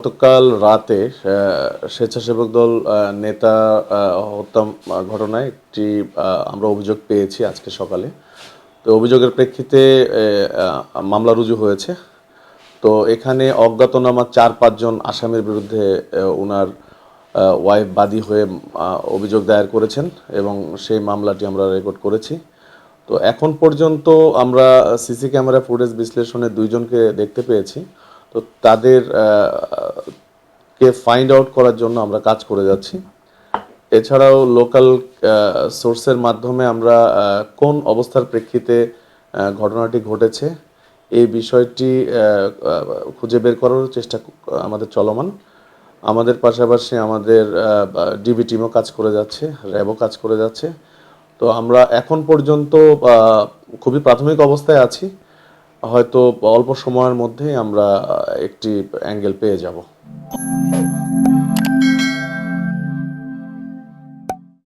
গতকাল রাতে স্বেচ্ছাসেবক দল নেতা হত্যা ঘটনায় একটি আমরা অভিযোগ পেয়েছি আজকে সকালে। তো অভিযোগের প্রেক্ষিতে মামলা রুজু হয়েছে। তো এখানে অজ্ঞাতনামা চার পাঁচজন আসামির বিরুদ্ধে ওনার ওয়াইফ বাদী হয়ে অভিযোগ দায়ের করেছেন এবং সেই মামলাটি আমরা রেকর্ড করেছি। তো এখন পর্যন্ত আমরা সিসি ক্যামেরা ফুটেজ বিশ্লেষণে দুইজনকে দেখতে পেয়েছি। তো তাদের কে ফাইন্ড আউট করার জন্য আমরা কাজ করে যাচ্ছি। এছাড়াও লোকাল সোর্সের মাধ্যমে আমরা কোন অবস্থার প্রেক্ষিতে ঘটনাটি ঘটেছে, এই বিষয়টি খুঁজে বের করার চেষ্টা আমাদের চলমান। আমাদের পাশাপাশি আমাদের ডিবি টিমও কাজ করে যাচ্ছে র্যাবও কাজ করে যাচ্ছে। তো আমরা এখন পর্যন্ত খুবই প্রাথমিক অবস্থায় আছি। হয়তো অল্প সময়ের মধ্যেই আমরা একটি অ্যাঙ্গেল পেয়ে যাব।